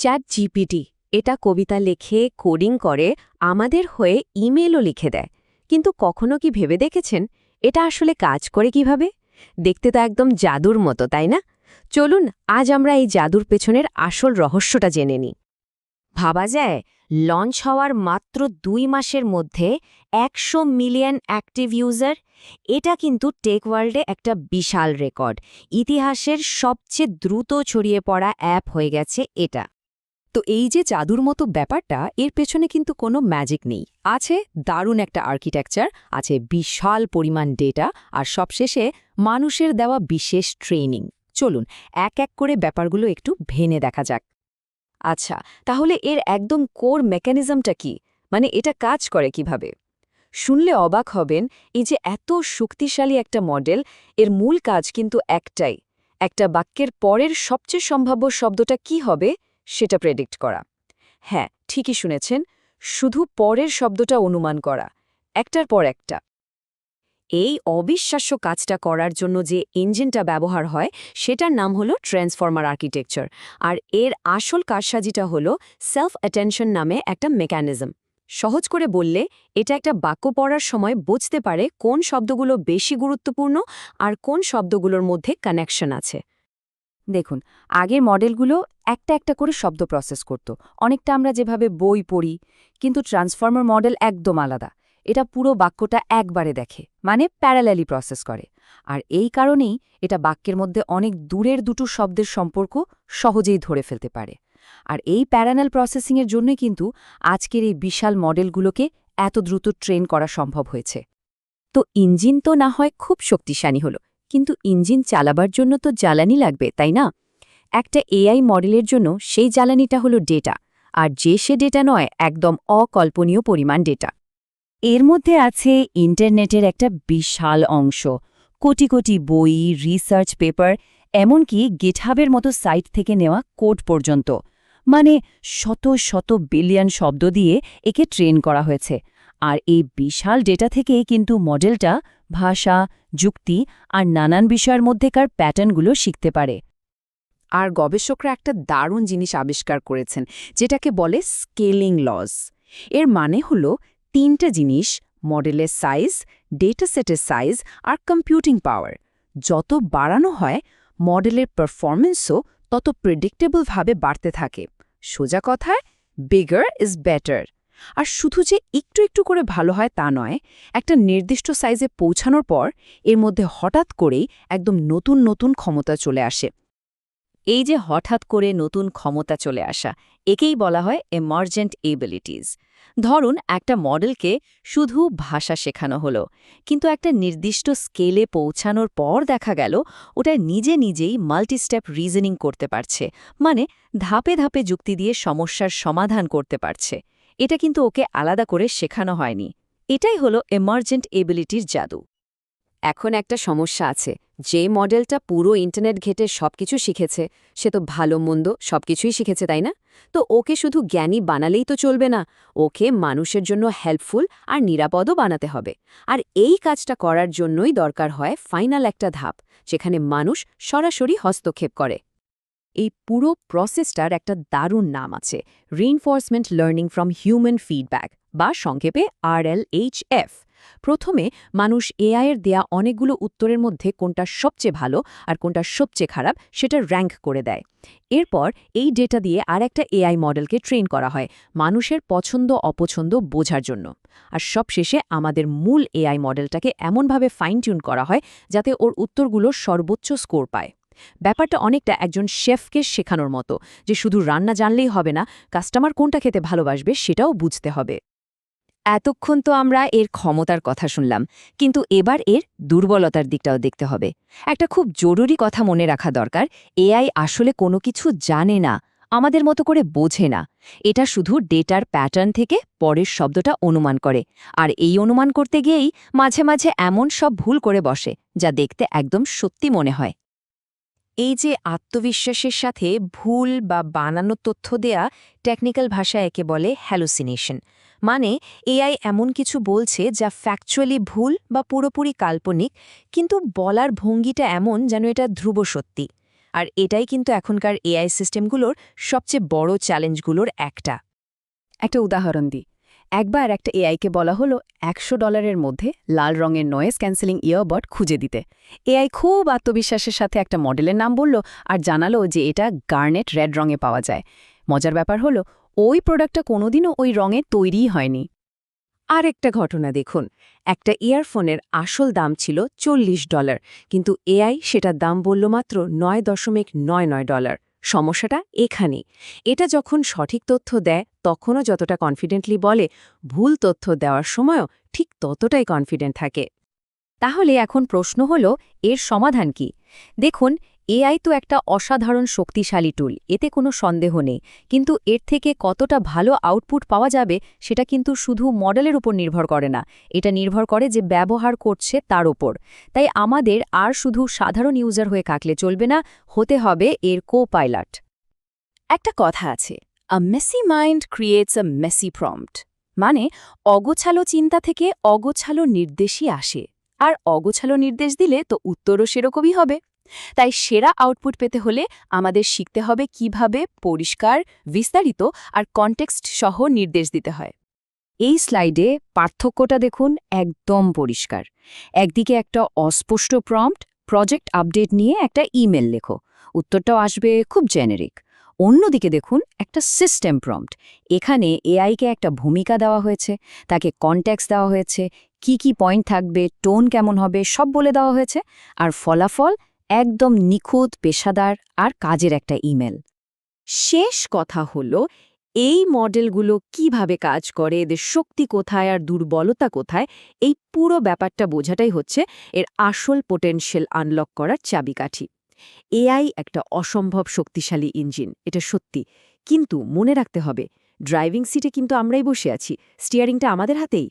Chat GPT এটা কবিতা লেখে, coding করে, আমাদের হয়ে ইমেলও লিখে দেয়। কিন্তু কখনো কি ভেবে দেখেছেন? এটা আসলে কাজ করে কীভাবে? দেখতে তো একদম জাদুর মতো, তাই না? চলুন, আজ আমরা এই জাদুর পেছনের আসল রহস্যটা জেনে নিই। ভাবা যায়, লঞ্চ হওয়ার মাত্র দুই মাসের মধ্যে একশো মিলিয়ন অ্যাক্টিভ ইউজার। এটা কিন্তু টেক ওয়ার্ল্ডে একটা বিশাল রেকর্ড। ইতিহাসের সবচেয়ে দ্রুত ছড়িয়ে পড়া অ্যাপ হয়ে গেছে এটা। তো এই যে জাদুর মতো ব্যাপারটা, এর পেছনে কিন্তু কোনো ম্যাজিক নেই। আছে দারুণ একটা আর্কিটেকচার আছে বিশাল পরিমাণ ডেটা আর সবশেষে মানুষের দেওয়া বিশেষ ট্রেনিং চলুন, এক এক করে ব্যাপারগুলো একটু ভেনে দেখা যাক। আচ্ছা তাহলে এর একদম কোর মেকানিজমটা কি? মানে এটা কাজ করে কীভাবে? শুনলে অবাক হবেন, এই যে এত শক্তিশালী একটা মডেল এর মূল কাজ কিন্তু একটাই। একটা বাক্যের পরের সবচেয়ে সম্ভাব্য শব্দটা কি হবে? সেটা প্রেডিক্ট করা। হ্যাঁ ঠিকই শুনেছেন, শুধু পরের শব্দটা অনুমান করা, একটার পর একটা। এই অবিশ্বাস্য কাজটা করার জন্য যে ইঞ্জিনটা ব্যবহার হয়, সেটার নাম হলো ট্রান্সফর্মার আর্কিটেকচার, আর এর আসল কারসাজিটা হলো সেলফ অ্যাটেনশন নামে একটা মেকানিজম সহজ করে বললে, এটা একটা বাক্য পড়ার সময় বুঝতে পারে কোন শব্দগুলো বেশি গুরুত্বপূর্ণ আর কোন শব্দগুলোর মধ্যে কানেকশন আছে। দেখুন, আগের মডেলগুলো একটা একটা করে শব্দ প্রসেস করত। অনেকটা আমরা যেভাবে বই পড়ি, কিন্তু ট্রান্সফর্মার মডেল একদম আলাদা। এটা পুরো বাক্যটা একবারে দেখে মানে প্যারালালি প্রসেস করে। আর এই কারণেই এটা বাক্যের মধ্যে অনেক দূরের দুটো শব্দের সম্পর্ক সহজেই ধরে ফেলতে পারে। আর এই প্যারানাল প্রসেসিংয়ের জন্যই কিন্তু আজকের এই বিশাল মডেলগুলোকে এত দ্রুত ট্রেন করা সম্ভব হয়েছে। তো ইঞ্জিন তো না হয় খুব শক্তিশালী হলো কিন্তু ইঞ্জিন চালাবার জন্য তো জ্বালানি লাগবে, তাই না? একটা এআই মডেলের জন্য সেই জ্বালানিটা হলো ডেটা, আর যে সে ডেটা নয়, একদম অকল্পনীয় পরিমাণ ডেটা। এর মধ্যে আছে ইন্টারনেটের একটা বিশাল অংশ, কোটি কোটি বই, রিসার্চ পেপার, এমনকি গিটহাবের মতো সাইট থেকে নেওয়া কোড পর্যন্ত। মানে শত শত বিলিয়ন শব্দ দিয়ে একে ট্রেন করা হয়েছে। আর এই বিশাল ডেটা থেকে কিন্তু মডেলটা, ভাষা, যুক্তি আর নানান বিষয়ের মধ্যেকার প্যাটার্নগুলো শিখতে পারে। আর গবেষকরা একটা দারুণ জিনিস আবিষ্কার করেছেন, যেটাকে বলে স্কেলিং লস। এর মানে হল তিনটা জিনিস, মডেলের সাইজ ডেটা সেটের সাইজ আর কম্পিউটিং পাওয়ার। যত বাড়ানো হয়, মডেলের পারফরমেন্সও তত প্রেডিক্টেবলভাবে বাড়তে থাকে। সোজা কথায় বিগার ইজ বেটার আর শুধু যে একটু একটু করে ভালো হয় তা নয়, একটা নির্দিষ্ট সাইজে পৌঁছানোর পর এর মধ্যে হঠাৎ করেই একদম নতুন নতুন ক্ষমতা চলে আসে। এই যে হঠাৎ করে নতুন ক্ষমতা চলে আসা, একেই বলা হয় এমার্জেন্ট এবিলিটিজ ধরুন একটা মডেলকে শুধু ভাষা শেখানো হলো, কিন্তু একটা নির্দিষ্ট স্কেলে পৌঁছানোর পর দেখা গেল ওটা নিজে নিজেই মাল্টিস্টেপ রিজনিং করতে পারছে মানে ধাপে ধাপে যুক্তি দিয়ে সমস্যার সমাধান করতে পারছে। এটা কিন্তু ওকে আলাদা করে শেখানো হয়নি। এটাই হলো এমার্জেন্ট এবিলিটির জাদু। এখন একটা সমস্যা আছে। যে মডেলটা পুরো ইন্টারনেট ঘেটে সবকিছু শিখেছে, সে তো ভালো মন্দ সবকিছুই শিখেছে, তাই না? তো ওকে শুধু জ্ঞানী বানালেই তো চলবে না। ওকে মানুষের জন্য হেল্পফুল আর নিরাপদও বানাতে হবে। আর এই কাজটা করার জন্যই দরকার হয় ফাইনাল একটা ধাপ, যেখানে মানুষ সরাসরি হস্তক্ষেপ করে। এই পুরো প্রসেসটার একটা দারুণ নাম আছে reinforcement learning from human feedback বা সংক্ষেপে আরএলএইচএফ প্রথমে মানুষ এআইয়ের দেয়া অনেকগুলো উত্তরের মধ্যে কোনটা সবচেয়ে ভালো আর কোনটা সবচেয়ে খারাপ সেটা র্যাঙ্ক করে দেয়। এরপর এই ডেটা দিয়ে আর একটা এআই মডেলকে ট্রেন করা হয় মানুষের পছন্দ অপছন্দ বোঝার জন্য। আর সবশেষে আমাদের মূল এআই মডেলটাকে এমনভাবে ফাইন টিউন করা হয় যাতে ওর উত্তরগুলো সর্বোচ্চ স্কোর পায়। ব্যাপারটা অনেকটা একজন শেফকে শেখানোর মতো, যে শুধু রান্না জানলেই হবে না কাস্টমার কোনটা খেতে ভালোবাসবে সেটাও বুঝতে হবে। এতক্ষণ তো আমরা এর ক্ষমতার কথা শুনলাম, কিন্তু এবার এর দুর্বলতার দিকটাও দেখতে হবে। একটা খুব জরুরি কথা মনে রাখা দরকার এআই আসলে কোনো কিছু জানে না, আমাদের মতো করে বোঝে না। এটা শুধু ডেটার প্যাটার্ন থেকে পরের শব্দটা অনুমান করে, আর এই অনুমান করতে গিয়েই মাঝে মাঝে এমন সব ভুল করে বসে, যা দেখতে একদম সত্যি মনে হয়। এই যে আত্মবিশ্বাসের সাথে ভুল বা বানানো তথ্য দেয়া টেকনিক্যাল ভাষায় একে বলে হ্যালোসিনেশন মানে এআই এমন কিছু বলছে যা ফ্যাকচুয়ালি ভুল বা পুরোপুরি কাল্পনিক, কিন্তু বলার ভঙ্গিটা এমন যেন এটা ধ্রুব সত্যি। আর এটাই কিন্তু এখনকার এআই সিস্টেমগুলোর সবচেয়ে বড় চ্যালেঞ্জগুলোর একটা। একটা উদাহরণ দিই। একবার একটা এআইকে বলা হলো একশো ডলারের মধ্যে লাল রঙের নয়েজ ক্যান্সেলিং ইয়ারবড খুঁজে দিতে। এআই খুব আত্মবিশ্বাসের সাথে একটা মডেলের নাম বলল আর জানালো যে এটা গার্নেট রেড রঙে পাওয়া যায়। মজার ব্যাপার হলো, ওই প্রোডাক্টটা কোনোদিনও ওই রঙে তৈরিই হয়নি। আর একটা ঘটনা দেখুন, একটা ইয়ারফোনের আসল দাম ছিল চল্লিশ ডলার, কিন্তু এআই সেটার দাম বলল মাত্র নয় দশমিক নয় নয় ডলার। সমস্যাটা এখানে। এটা যখন সঠিক তথ্য দেয়, তখনও যতটা কনফিডেন্টলি বলে, ভুল তথ্য দেওয়ার সময়ও ঠিক ততটাই কনফিডেন্ট থাকে। তাহলে এখন প্রশ্ন হল, এর সমাধান কি? দেখুন এআই তো একটা অসাধারণ শক্তিশালী টুল এতে কোনো সন্দেহ নেই। কিন্তু এর থেকে কতটা ভালো আউটপুট পাওয়া যাবে, সেটা কিন্তু শুধু মডেলের উপর নির্ভর করে না, এটা নির্ভর করে যে ব্যবহার করছে তার ওপর তাই আমাদের আর শুধু সাধারণ ইউজার হয়ে কাকলে চলবে না, হতে হবে এর কো পাইলট একটা কথা আছে a messy mind creates a messy prompt মানে অগোছালো চিন্তা থেকে অগোছালো নির্দেশই আসে, আর অগোছালো নির্দেশ দিলে তো উত্তরও সেরকমই হবে। তাই সেরা আউটপুট পেতে হলে আমাদের শিখতে হবে কীভাবে পরিষ্কার, বিস্তারিত আর কনটেক্সট সহ নির্দেশ দিতে হয়। এই স্লাইডে পার্থক্যটা দেখুন একদম পরিষ্কার। একদিকে একটা অস্পষ্ট প্রম্পট প্রজেক্ট আপডেট নিয়ে একটা ইমেল লেখো। উত্তরটাও আসবে খুব জেনেরিক অন্যদিকে দেখুন একটা সিস্টেম প্রম্পট এখানে এআইকে একটা ভূমিকা দেওয়া হয়েছে, তাকে কনট্যাক্স দেওয়া হয়েছে, কি কি পয়েন্ট থাকবে টোন কেমন হবে, সব বলে দেওয়া হয়েছে, আর ফলাফল একদম নিখুঁত পেশাদার আর কাজের একটা ইমেল। শেষ কথা হল, এই মডেলগুলো কীভাবে কাজ করে, এদের শক্তি কোথায় আর দুর্বলতা কোথায়, এই পুরো ব্যাপারটা বোঝাটাই হচ্ছে এর আসল পোটেনশিয়াল আনলক করার চাবিকাঠি। এআই একটা অসম্ভব শক্তিশালী ইঞ্জিন এটা সত্যি। কিন্তু মনে রাখতে হবে ড্রাইভিং সিটে কিন্তু আমরাই বসে আছি স্টিয়ারিংটা আমাদের হাতেই।